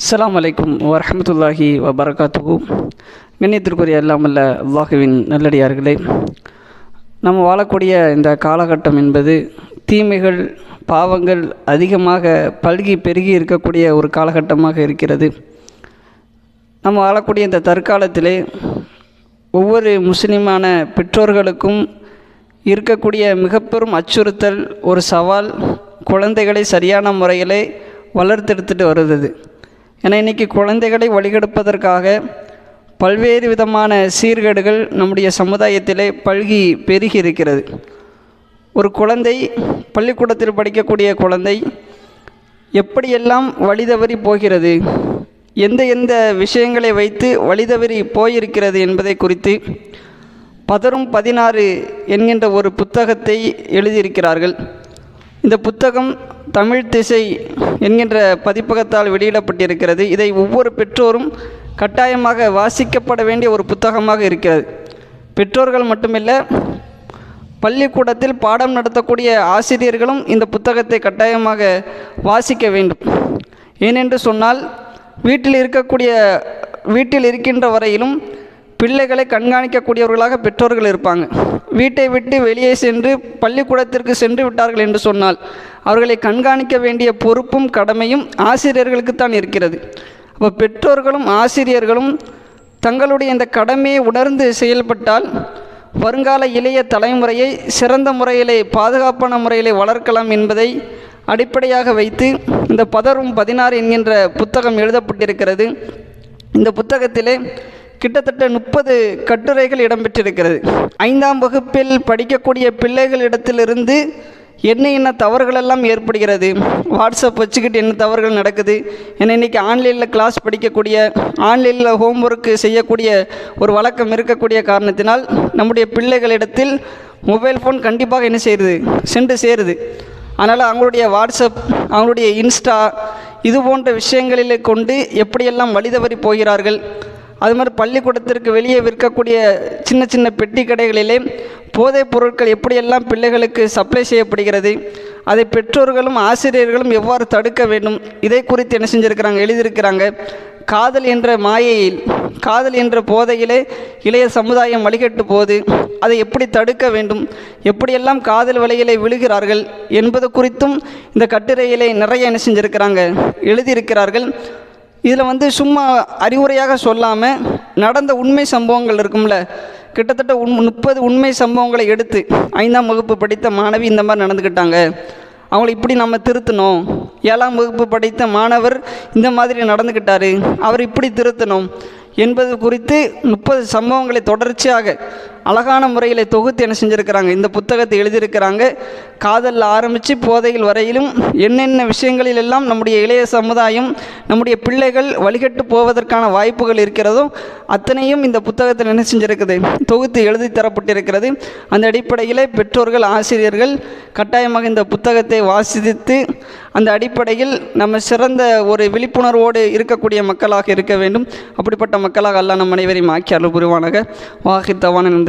அஸ்லாம் வலைக்கும் வரமத்துல்லாஹி வபரகாத்துகு கண்ணியத்திற்குரிய அல்லாமல்ல அல்லாஹுவின் நல்லடியார்களே நம்ம வாழக்கூடிய இந்த காலகட்டம் என்பது தீமைகள் பாவங்கள் அதிகமாக பல்கி பெருகி இருக்கக்கூடிய ஒரு காலகட்டமாக இருக்கிறது. நம்ம வாழக்கூடிய இந்த தற்காலத்திலே ஒவ்வொரு முஸ்லிமான பெற்றோர்களுக்கும் இருக்கக்கூடிய மிக பெரும் அச்சுறுத்தல் ஒரு சவால் குழந்தைகளை சரியான முறையிலே வளர்த்தெடுத்துட்டு வருது ஏன்னா இன்றைக்கி குழந்தைகளை வழிகெடுப்பதற்காக பல்வேறு விதமான சீர்கேடுகள் நம்முடைய சமுதாயத்திலே பல்கி பெருகி இருக்கிறது ஒரு குழந்தை பள்ளிக்கூடத்தில் படிக்கக்கூடிய குழந்தை எப்படியெல்லாம் வழிதவறி போகிறது எந்த எந்த விஷயங்களை வைத்து வழிதவறி போயிருக்கிறது என்பதை குறித்து பதரும் பதினாறு என்கின்ற ஒரு புத்தகத்தை எழுதியிருக்கிறார்கள். இந்த புத்தகம் தமிழ் திசை என்கின்ற பதிப்பகத்தால் வெளியிடப்பட்டிருக்கிறது. இதை ஒவ்வொரு பெற்றோரும் கட்டாயமாக வாசிக்கப்பட வேண்டிய ஒரு புத்தகமாக இருக்கிறது. பெற்றோர்கள் மட்டுமில்லை பள்ளிக்கூடத்தில் பாடம் நடத்தக்கூடிய ஆசிரியர்களும் இந்த புத்தகத்தை கட்டாயமாக வாசிக்க வேண்டும். ஏனென்று சொன்னால் வீட்டில் இருக்கக்கூடிய வீட்டில் இருக்கின்ற வரையிலும் பிள்ளைகளை கண்காணிக்கக்கூடியவர்களாக பெற்றோர்கள் இருப்பாங்க. வீட்டை விட்டு வெளியே சென்று பள்ளிக்கூடத்திற்கு சென்று விட்டார்கள் என்று சொன்னால் அவர்களை கண்காணிக்க வேண்டிய பொறுப்பும் கடமையும் ஆசிரியர்களுக்குத்தான் இருக்கிறது. அப்போ பெற்றோர்களும் ஆசிரியர்களும் தங்களுடைய இந்த கடமையை உணர்ந்து செயல்பட்டால் வருங்கால இளைய தலைமுறையை சிறந்த முறையிலே பாதுகாப்பான முறையிலே வளர்க்கலாம் என்பதை அடிப்படையாக வைத்து இந்த பதரும் பதினாறு என்கின்ற புத்தகம் எழுதப்பட்டிருக்கிறது. இந்த புத்தகத்திலே கிட்டத்தட்ட முப்பது கட்டுரைகள் இடம்பெற்றிருக்கிறது. ஐந்தாம் வகுப்பில் படிக்கக்கூடிய பிள்ளைகளிடத்திலிருந்து என்ன என்ன தவறுகளெல்லாம் ஏற்படுகிறது? வாட்ஸ்அப் வச்சுக்கிட்டு என்ன தவறுகள் நடக்குது? ஏன்னா இன்றைக்கி ஆன்லைனில் கிளாஸ் படிக்கக்கூடிய ஆன்லைனில் ஹோம்ஒர்க்கு செய்யக்கூடிய ஒரு வழக்கம் இருக்கக்கூடிய காரணத்தினால் நம்முடைய பிள்ளைகளிடத்தில் மொபைல் ஃபோன் கண்டிப்பாக என்ன செய்யுது? சென்று சேருது. அதனால் அவங்களுடைய வாட்ஸ்அப் அவங்களுடைய இன்ஸ்டா இது போன்ற விஷயங்களிலே கொண்டு எப்படியெல்லாம் வழிதவறி போகிறார்கள்? அது மாதிரி பள்ளிக்கூடத்திற்கு வெளியே விற்கக்கூடிய சின்ன சின்ன பெட்டி கடைகளிலே போதைப் பொருட்கள் எப்படியெல்லாம் பிள்ளைகளுக்கு சப்ளை செய்யப்படுகிறது அதை பெற்றோர்களும் ஆசிரியர்களும் எவ்வாறு தடுக்க வேண்டும் இதை குறித்து என்ன செஞ்சுருக்கிறாங்க எழுதியிருக்கிறாங்க. காதல் என்ற மாயையில் காதல் என்ற போதையிலே இளைய சமுதாயம் வழிகட்டு போது அதை எப்படி தடுக்க வேண்டும் எப்படியெல்லாம் காதல் வலையிலே விழுகிறார்கள் என்பது குறித்தும் இந்த கட்டுரையிலே நிறைய என்ன செஞ்சுருக்கிறாங்க எழுதியிருக்கிறார்கள். இதில் வந்து சும்மா அறிவுரையாக சொல்லாமல் நடந்த உண்மை சம்பவங்கள் இருக்கும்ல. கிட்டத்தட்ட உண் முப்பது உண்மை சம்பவங்களை எடுத்து ஐந்தாம் வகுப்பு படித்த மாணவி இந்த மாதிரி நடந்துக்கிட்டாங்க அவங்கள இப்படி நம்ம திருத்தணும். ஏழாம் வகுப்பு படித்த மாணவர் இந்த மாதிரி நடந்துக்கிட்டார் அவர் இப்படி திருத்தணும் என்பது குறித்து முப்பது சம்பவங்களை தொடர்ச்சியாக அழகான முறையில் தொகுத்து என்ன செஞ்சுருக்கிறாங்க? இந்த புத்தகத்தை எழுதியிருக்கிறாங்க. காதலில் ஆரம்பித்து போதையில் வரையிலும் என்னென்ன விஷயங்களில் எல்லாம் நம்முடைய இளைய சமுதாயம் நம்முடைய பிள்ளைகள் வழிகட்டு போவதற்கான வாய்ப்புகள் இருக்கிறதோ அத்தனையும் இந்த புத்தகத்தில் என்ன செஞ்சுருக்குது? தொகுத்து எழுதி தரப்பட்டிருக்கிறது. அந்த அடிப்படையில் பெற்றோர்கள் ஆசிரியர்கள் கட்டாயமாக இந்த புத்தகத்தை வாசித்து அந்த அடிப்படையில் நம்ம சிறந்த ஒரு விழிப்புணர்வோடு இருக்கக்கூடிய மக்களாக இருக்க வேண்டும். அப்படிப்பட்ட மக்களாக அல்லா நம் அனைவரையும் ஆக்கி அருள் புரிவானாக.